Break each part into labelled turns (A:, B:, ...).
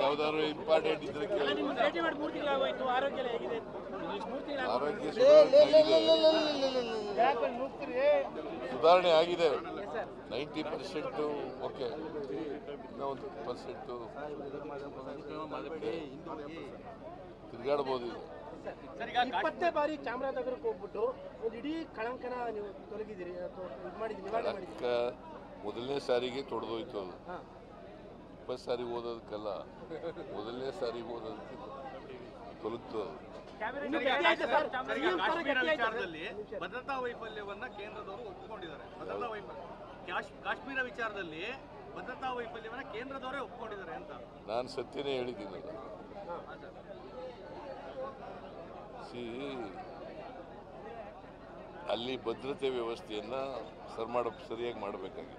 A: ಯಾವ್ದಾದ್ರು ಇಂಪಾರ್ಟೆಂಟ್ ಇದ್ರೆ
B: ಆರೋಗ್ಯ
A: ಸುಧಾರಣೆ ಆಗಿದೆ. Ninety percent okay. ಇನ್ನೂ ಒಂದು ಪರ್ಸೆಂಟು. ತಿರುಗಾಡ್ಬೋದು ಈಗ.
B: ಇಪ್ಪತ್ತೇ ಬಾರಿ ಚಾಮರಾಜನಗರಕ್ಕೆ ಹೋಗ್ಬಿಟ್ಟು ಒಂದು ಇಡೀ ಕಳಂಕನ ನೀವು ತೊಲಗಿದ್ದೀರಿ ಅಥವಾ ಇದು ಮಾಡಿದ್ದೀರಿ
A: ಮೊದಲನೇ ಸಾರಿಗೆ ತೊಡೆದೋಯ್ತು ಅದು. ಇಪ್ಪತ್ತು ಸಾರಿ ಓದೋದಕ್ಕಲ್ಲ ಮೊದಲನೇ ಸಾರಿ ಓದೋದಕ್ಕೆ ತೊಲಗ್ತು ಅದು
B: ಇನ್ನು ಗಟ್ಟಿ ಆಯ್ತಾ ಸರ್?
C: ಸರ್, ಈಗ
B: CM ತರ
C: ಕಾಶ್ಮೀರ
B: ಗಟ್ಟಿ ಆಯ್ತಾ ಸರ್?
C: ವಿಚಾರದಲ್ಲಿ ಭದ್ರತಾ ವೈಫಲ್ಯವನ್ನ ಕೇಂದ್ರದವರು ಒಪ್ಪಿಕೊಂಡಿದ್ದಾರೆ. ಭದ್ರತಾ ವೈಫಲ್ಯ ಕಾಶ್ಮೀರ ವಿಚಾರದಲ್ಲಿ ಭದ್ರತಾ ವೈಫಲ್ಯವನ್ನ ಕೇಂದ್ರದವರೇ ಒಪ್ಪಿಕೊಂಡಿದ್ದಾರೆ ಅಂತ.
A: ನಾನು ಸತ್ಯನೇ ಹೇಳಿದ್ದೀನಿ. ಸಿ ಅಲ್ಲಿ ಭದ್ರತೆ ವ್ಯವಸ್ಥೆಯನ್ನ ಸರ್ ಮಾಡ ಸರಿಯಾಗಿ ಮಾಡಬೇಕಾಗಿತ್ತು.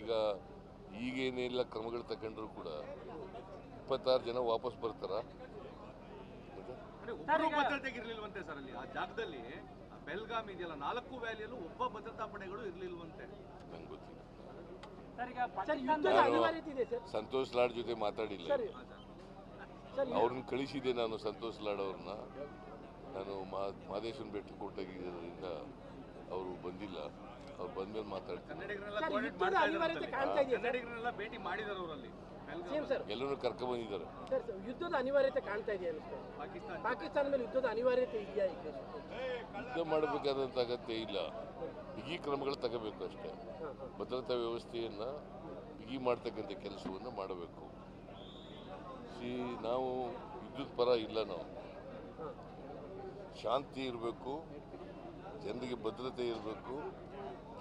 A: ಈಗ ಈಗೇನೆಲ್ಲ ಕ್ರಮಗಳು ತಗೊಂಡ್ರು ಕೂಡ ಇಪ್ಪತ್ತಾರು ಜನ ವಾಪಸ್ ಬರ್ತಾರ?
C: ಇರ್ಲಿಲ್ವಂತೆ ಸರ್ ಅಲ್ಲಿ ಆ ಜಾಗದಲ್ಲಿ ಆ ಬೆಲ್ಗಾಮ್ ಇದೆಯಲ್ಲ ನಾಲ್ಕು ವ್ಯಾಲಿಯಲ್ಲೂ ಒಬ್ಬ ಭದ್ರತಾ ಪಡೆಗಳು ಇರ್ಲಿಲ್ವಂತೆ.
A: ನಂಗೆ ಗೊತ್ತಿಲ್ಲ. ಸಂತೋಷ್ ಲಾಡ್ ಜೊತೆ ಮಾತಾಡಿಲ್ಲ. ಅವ್ರನ್ನ ಕಳಿಸಿದೆ ನಾನು ಸಂತೋಷ್ ಲಾಡ್ ಅವ್ರನ್ನ. ನಾನು ಮಾ ಭೇಟಿ ಬೆಟ್ಟ ಕೊಟ್ಟಾಗಿದ್ದರಿಂದ ಅವರು ಬಂದಿಲ್ಲ. ಅವ್ರು ಬಂದ್ಮೇಲೆ ಮಾತಾಡ್ತೀನಿ. ಎಲ್ಲರೂ ಕರ್ಕೊಂಬಂದಿದ್ದಾರೆ
B: ಬಂದಿದ್ದಾರೆ. ಸರ್, ಯುದ್ಧದ ಅನಿವಾರ್ಯತೆ ಕಾಣ್ತಾ ಇದೆಯಾ ಅನಿಸ್ತಾ
C: ಪಾಕಿಸ್ತಾನ
B: ಪಾಕಿಸ್ತಾನ ಮೇಲೆ ಯುದ್ಧದ ಅನಿವಾರ್ಯತೆ ಇದೆಯಾ
A: ಯುದ್ಧ ಮಾಡಬೇಕಾದಂತ ಅಗತ್ಯ ಇಲ್ಲ. ಬಿಗಿ ಕ್ರಮಗಳು ತಗೋಬೇಕು ಅಷ್ಟೇ. ಭದ್ರತಾ ವ್ಯವಸ್ಥೆಯನ್ನು ಬಿಗಿ ಮಾಡ್ತಕ್ಕಂಥ ಕೆಲಸವನ್ನು ಮಾಡಬೇಕು. ಸಿ ನಾವು ವಿದ್ಯುತ್ ಪರ ಇಲ್ಲ ನಾವು. ಶಾಂತಿ ಇರಬೇಕು. ಜನರಿಗೆ ಭದ್ರತೆ ಇರಬೇಕು.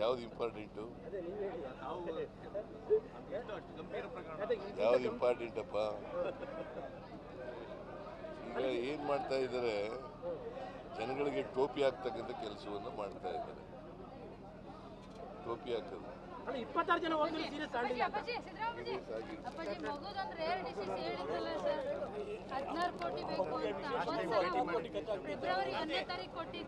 A: ಯಾವ್ದು ಇಂಪಾರ್ಟೆಂಟು ಯಾವ್ದು ಇಂಪಾರ್ಟೆಂಟಪ್ಪ ಈಗ ಏನು ಮಾಡ್ತಾ ಇದ್ದಾರೆ ಜನಗಳಿಗೆ ಟೋಪಿ ಹಾಕ್ತಕ್ಕಂಥ ಕೆಲಸವನ್ನು ಮಾಡ್ತಾ ಇದ್ದಾರೆ ಟೋಪಿ ಹಾಕೋದು.
D: ಫೆಬ್ರವರಿ ಒಂದನೇ ತಾರೀಕು ಕೊಟ್ಟಿದ್ದು.